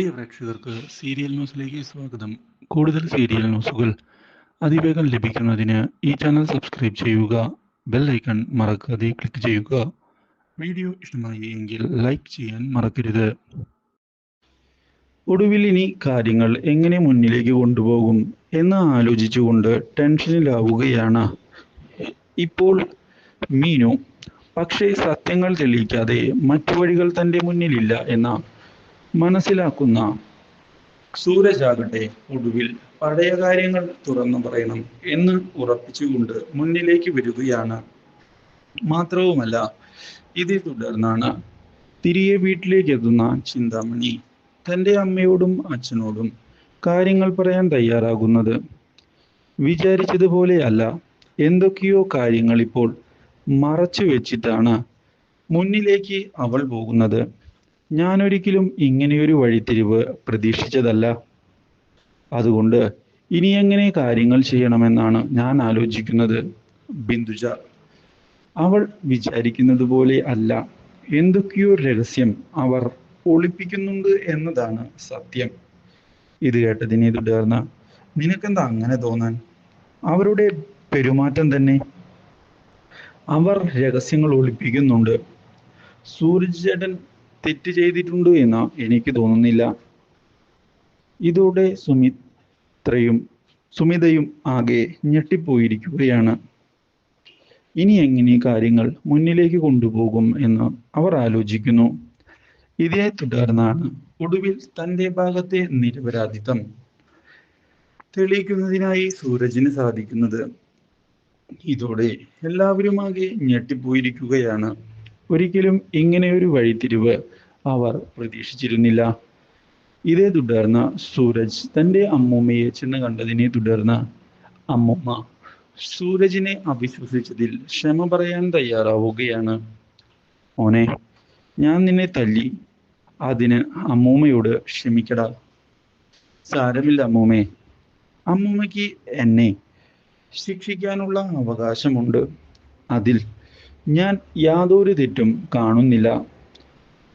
പ്രിയ പ്രേക്ഷകർക്ക് സീരിയൽ ന്യൂസിലേക്ക് സ്വാഗതം. കൂടുതൽ സീരിയൽ ന്യൂസുകൾ അതിവേഗം ലഭിക്കുന്നതിന് ഈ ചാനൽ സബ്സ്ക്രൈബ് ചെയ്യുക ബെൽ ഐക്കൺ മറക്കാതെ ക്ലിക്ക് ചെയ്യുക. വീഡിയോ ഇഷ്ടമായി എങ്കിൽ ലൈക്ക് ചെയ്യാൻ മറക്കരുത്. ഒടുവിൽ ഇനി കാര്യങ്ങൾ എങ്ങനെ മുന്നിലേക്ക് കൊണ്ടുപോകും എന്ന് ആലോചിച്ചുകൊണ്ട് ടെൻഷനിലാവുകയാണ്. ഇപ്പോൾ മീനു പക്ഷേ സത്യങ്ങൾ തെളിയിക്കാതെ മറ്റു വഴികൾ തന്റെ മുന്നിലില്ല എന്ന മനസ്സിലാക്കുന്ന സൂരജാകട്ടെ ഒടുവിൽ പഴയ കാര്യങ്ങൾ തുറന്നു പറയണം എന്ന് ഉറപ്പിച്ചുകൊണ്ട് മുന്നിലേക്ക് വരികയാണ്. മാത്രവുമല്ല ഇതേ തുടർന്നാണ് തിരികെ വീട്ടിലേക്ക് എത്തുന്ന ചിന്താമണി തന്റെ അമ്മയോടും അച്ഛനോടും കാര്യങ്ങൾ പറയാൻ തയ്യാറാകുന്നത്. വിചാരിച്ചതുപോലെയല്ല എന്തൊക്കെയോ കാര്യങ്ങൾ ഇപ്പോൾ മറച്ചു വെച്ചിട്ടാണ് മുന്നിലേക്ക് അവൾ പോകുന്നത്. ഞാൻ ഒരിക്കലും ഇങ്ങനെയൊരു വഴിത്തിരിവ് പ്രതീക്ഷിച്ചതല്ല. അതുകൊണ്ട് ഇനി എങ്ങനെ കാര്യങ്ങൾ ചെയ്യണമെന്നാണ് ഞാൻ ആലോചിക്കുന്നത് ബിന്ദുജ. അവൾ വിചാരിക്കുന്നത് പോലെ അല്ല. എന്തൊക്കെയോ രഹസ്യം അവർ ഒളിപ്പിക്കുന്നുണ്ട് എന്നതാണ് സത്യം. ഇത് കേട്ടതിനെ തുടർന്ന് നിനക്കെന്താ അങ്ങനെ തോന്നാൻ? അവരുടെ പെരുമാറ്റം തന്നെ. അവർ രഹസ്യങ്ങൾ ഒളിപ്പിക്കുന്നുണ്ട്. സൂരജ് ചേട്ടൻ തെറ്റ് ചെയ്തിട്ടുണ്ട് എന്ന് എനിക്ക് തോന്നുന്നില്ല. ഇതോടെ സുമിത്രയും സുമിതയും ആകെ ഞെട്ടിപ്പോയിരിക്കുകയാണ്. ഇനി എങ്ങനെ കാര്യങ്ങൾ മുന്നിലേക്ക് കൊണ്ടുപോകും എന്ന് അവർ ആലോചിക്കുന്നു. ഇതേ തുടർന്നാണ് ഒടുവിൽ തന്റെ ഭാഗത്തെ നിരപരാധിത്വം തെളിയിക്കുന്നതിനായി സൂരജിന് സാധിക്കുന്നത്. ഇതോടെ എല്ലാവരും ആകെ ഞെട്ടിപ്പോയിരിക്കുകയാണ്. ഒരിക്കലും ഇങ്ങനെയൊരു വഴിത്തിരിവ് അവർ പ്രതീക്ഷിച്ചിരുന്നില്ല. ഇതേ തുടർന്ന് സൂരജ് തന്റെ അമ്മൂമ്മയെ ചെന്ന് കണ്ടതിനെ തുടർന്ന് അമ്മൂമ്മ സൂരജിനെ അവിശ്വസിച്ചതിൽ ക്ഷമ പറയാൻ തയ്യാറാവുകയാണ്. മോനെ ഞാൻ നിന്നെ തല്ലി അതിന് അമ്മൂമ്മയോട് ക്ഷമിക്കടാ. സാരമില്ല അമ്മൂമ്മേ. അമ്മൂമ്മയ്ക്ക് എന്നെ ശിക്ഷിക്കാനുള്ള അവകാശമുണ്ട്. അതിൽ ഞാൻ യാതൊരു തെറ്റും കാണുന്നില്ല.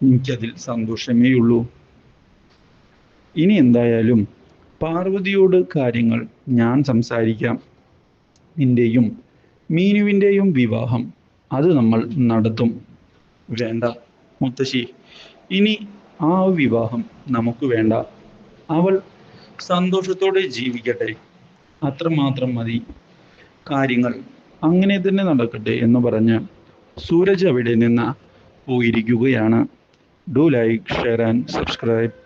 എനിക്കതിൽ സന്തോഷമേ ഉള്ളൂ. ഇനി എന്തായാലും പാർവതിയോട് കാര്യങ്ങൾ ഞാൻ സംസാരിക്കാം. നിന്റെയും മീനുവിന്റെയും വിവാഹം അത് നമ്മൾ നടത്തും. വേണ്ട മുത്തശ്ശി. ഇനി ആ വിവാഹം നമുക്ക് വേണ്ട. അവൾ സന്തോഷത്തോടെ ജീവിക്കട്ടെ. അത്രമാത്രം മതി. കാര്യങ്ങൾ അങ്ങനെ തന്നെ നടക്കട്ടെ എന്ന് പറഞ്ഞ് സൂരജ് അവിടെ നിന്ന് പോയിരിക്കുകയാണ്. Do like share and subscribe